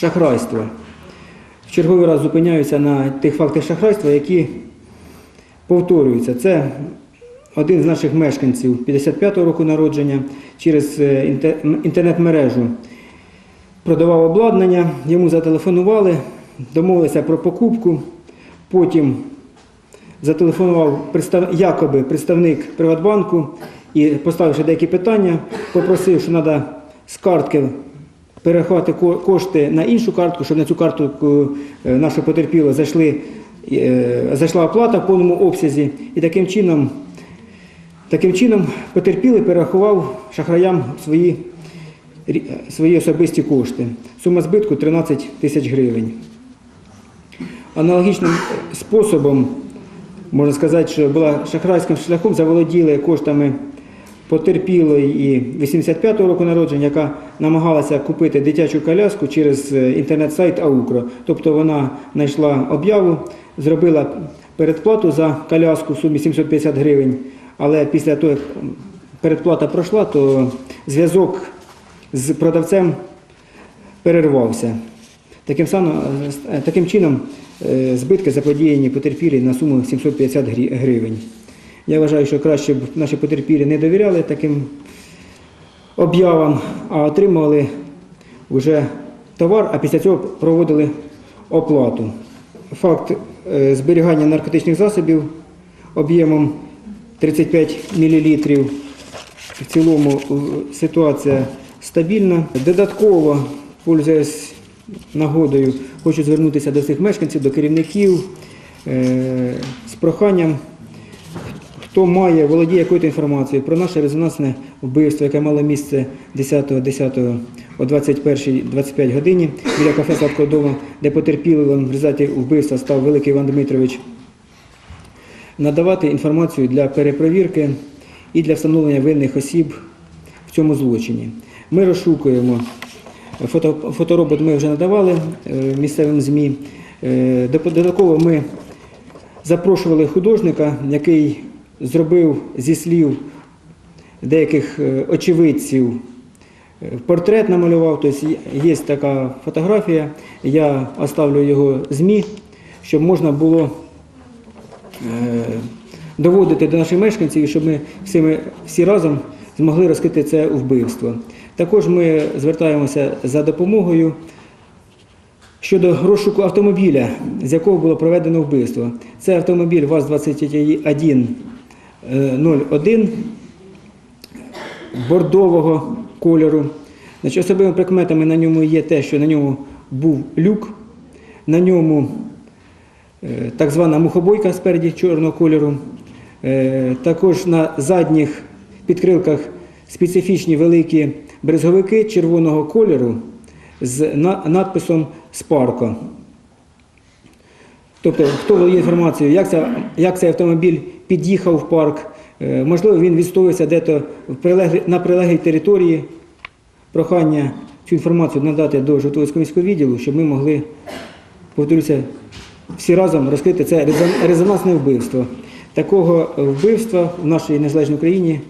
шахрайства. В черговий раз зупиняюся на тих фактах шахрайства, які повторюються. Це один з наших мешканців 55-го року народження через е, інтернет-мережу продавав обладнання, йому зателефонували, домовилися про покупку. Потім зателефонував якоби представник Приватбанку і поставивши деякі питання, попросив, що треба з картки перерахувати кошти на іншу картку, щоб на цю картку е, нашу потерпіло зайшли, е, зайшла оплата в повному обсязі. І таким чином, таким чином потерпілий перерахував шахраям свої, свої особисті кошти. Сума збитку 13 тисяч гривень. Аналогічним способом, можна сказати, що була шахрайським шляхом заволоділи коштами потерпілої і 85-го року народження, яка намагалася купити дитячу коляску через е, інтернет-сайт Аукро. Тобто вона знайшла об'яву, зробила передплату за коляску в сумі 750 гривень, але після того, як передплата пройшла, то зв'язок з продавцем перервався. Таким, самим, е, таким чином е, збитки заподіяні потерпілі на суму 750 гривень. Я вважаю, що краще б наші потерпілі не довіряли таким об'явам, а отримували вже товар, а після цього проводили оплату. Факт е, зберігання наркотичних засобів об'ємом 35 мл. В цілому ситуація стабільна. Додатково, пользуясь нагодою, хочу звернутися до всіх мешканців, до керівників е, з проханням, хто має, володіє якоюсь інформацією про наше резонансне вбивство, яке мало місце 10.10 о 21.25 годині біля кафе Сладкого дому, де потерпілим в результаті вбивства став великий Іван Дмитрович надавати інформацію для перепровірки і для встановлення винних осіб в цьому злочині. Ми розшукуємо фото, фоторобот ми вже надавали е, місцевим ЗМІ. Е, Додатково ми запрошували художника, який зробив зі слів деяких е, очевидців е, портрет намалював. Тобто є- така фотографія. Я оставлю його ЗМІ, щоб можна було е, доводити до наших мешканців, щоб ми всі, ми всі разом змогли розкрити це вбивство. Також ми звертаємося за допомогою щодо розшуку автомобіля, з якого було проведено вбивство. Це автомобіль ВАЗ-2101 бордового кольору. Значить, особливими прикметами на ньому є те, що на ньому був люк, на ньому е, так звана мухобойка спереді чорного кольору. Е, Також на задніх підкрилках специфічні великі брезговики червоного кольору з надписом Спарко. Тобто, хто володіє інформацією, як, як цей автомобіль під'їхав в парк, е, можливо, він відстоювався дето на прилеглій території. Прохання цю інформацію надати до міського відділу, щоб ми могли, повторюся, всі разом розкрити це резонансне вбивство. Такого вбивства в нашій незалежній Україні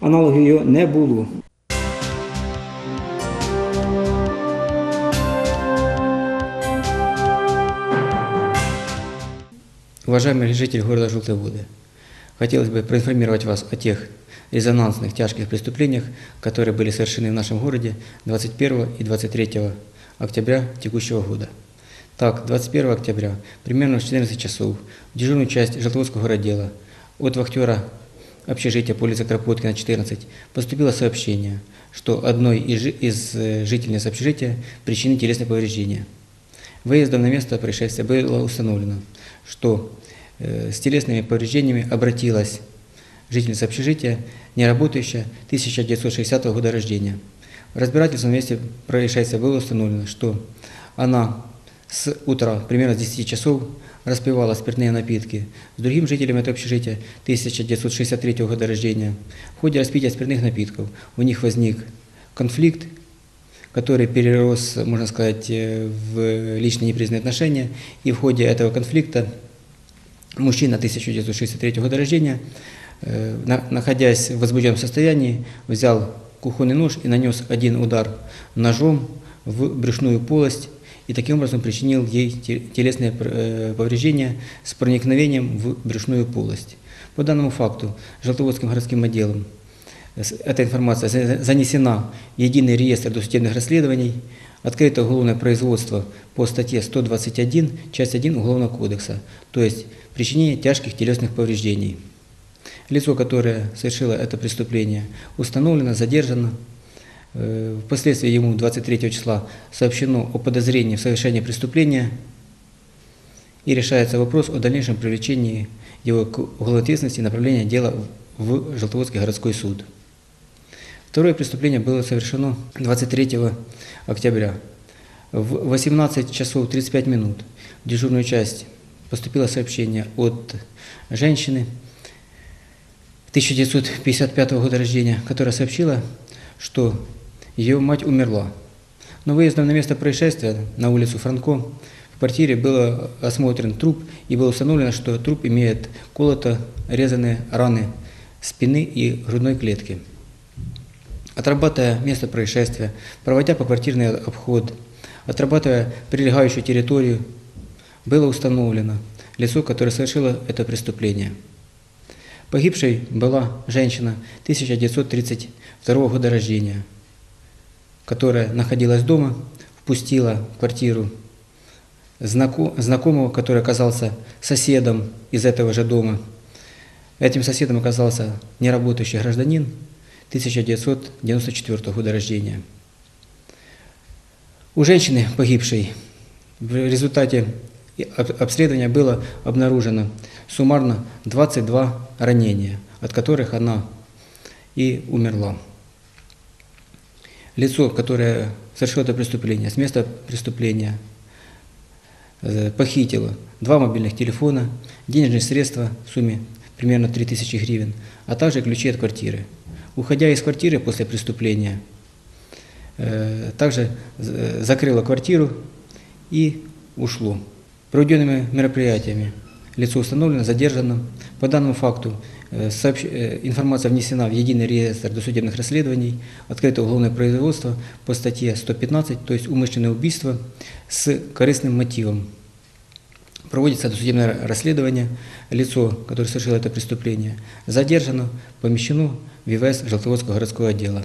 аналогів його не було. Уважаемый житель города Желтые Воды, хотелось бы проинформировать вас о тех резонансных тяжких преступлениях, которые были совершены в нашем городе 21 и 23 октября текущего года. Так, 21 октября, примерно в 14 часов, в дежурную часть Желтоводского городдела от вахтера общежития по улице Кропоткина, 14, поступило сообщение, что одной из, из э, жительниц общежития причинены телесные повреждения. Выездом на место происшествия было установлено, что э, с телесными повреждениями обратилась жительница общежития, не работающая, 1960 года рождения. В разбирательстве на месте происшествия было установлено, что она с утра, примерно с 10 часов, распивала спиртные напитки с другим жителем этого общежития 1963 года рождения. В ходе распития спиртных напитков у них возник конфликт, который перерос, можно сказать, э, в личные непризнанные отношения. И в ходе этого конфликта мужчина 1963 года рождения, э, на- находясь в возбужденном состоянии, взял кухонный нож и нанес один удар ножом в брюшную полость и таким образом причинил ей те- телесные э, повреждения с проникновением в брюшную полость. По данному факту Желтоводским городским отделом эта информация за- занесена в единый реестр досудебных расследований, открыто уголовное производство по статье 121, часть 1 Уголовного кодекса, то есть причинение тяжких телесных повреждений. Лицо, которое совершило это преступление, установлено, задержано. Э, Впоследствии ему 23 числа сообщено о подозрении в совершении преступления и решается вопрос о дальнейшем привлечении его к уголовной ответственности и направлении дела в Желтоводский городской суд. Второе преступление было совершено 23 октября. В 18 часов 35 минут в дежурную часть поступило сообщение от женщины 1955 года рождения, которая сообщила, что ее мать умерла. Но выездом на место происшествия на улицу Франко в квартире был осмотрен труп и было установлено, что труп имеет колото резанные раны спины и грудной клетки. Отрабатывая место происшествия, проводя поквартирный обход, отрабатывая прилегающую территорию, было установлено лицо, которое совершило это преступление. Погибшей была женщина 1932 года рождения, которая находилась дома, впустила в квартиру знако- знакомого, который оказался соседом из этого же дома. Этим соседом оказался неработающий гражданин 1994 года рождения. У женщины, погибшей, в результате обследования было обнаружено суммарно 22 ранения, от которых она и умерла. Лицо, которое совершило это преступление, с места преступления э, похитило два мобильных телефона, денежные средства в сумме примерно 3000 гривен, а также ключи от квартиры. Уходя из квартиры после преступления, э, также э, закрыла квартиру и ушло. Проведенными мероприятиями лицо установлено, задержано. По данному факту э, информация внесена в единый реестр досудебных расследований, открыто уголовное производство по статье 115, то есть умышленное убийство с корыстным мотивом. Проводится досудебное расследование. Лицо, которое совершило это преступление, задержано, помещено в ВВС Желтоводского городского отдела.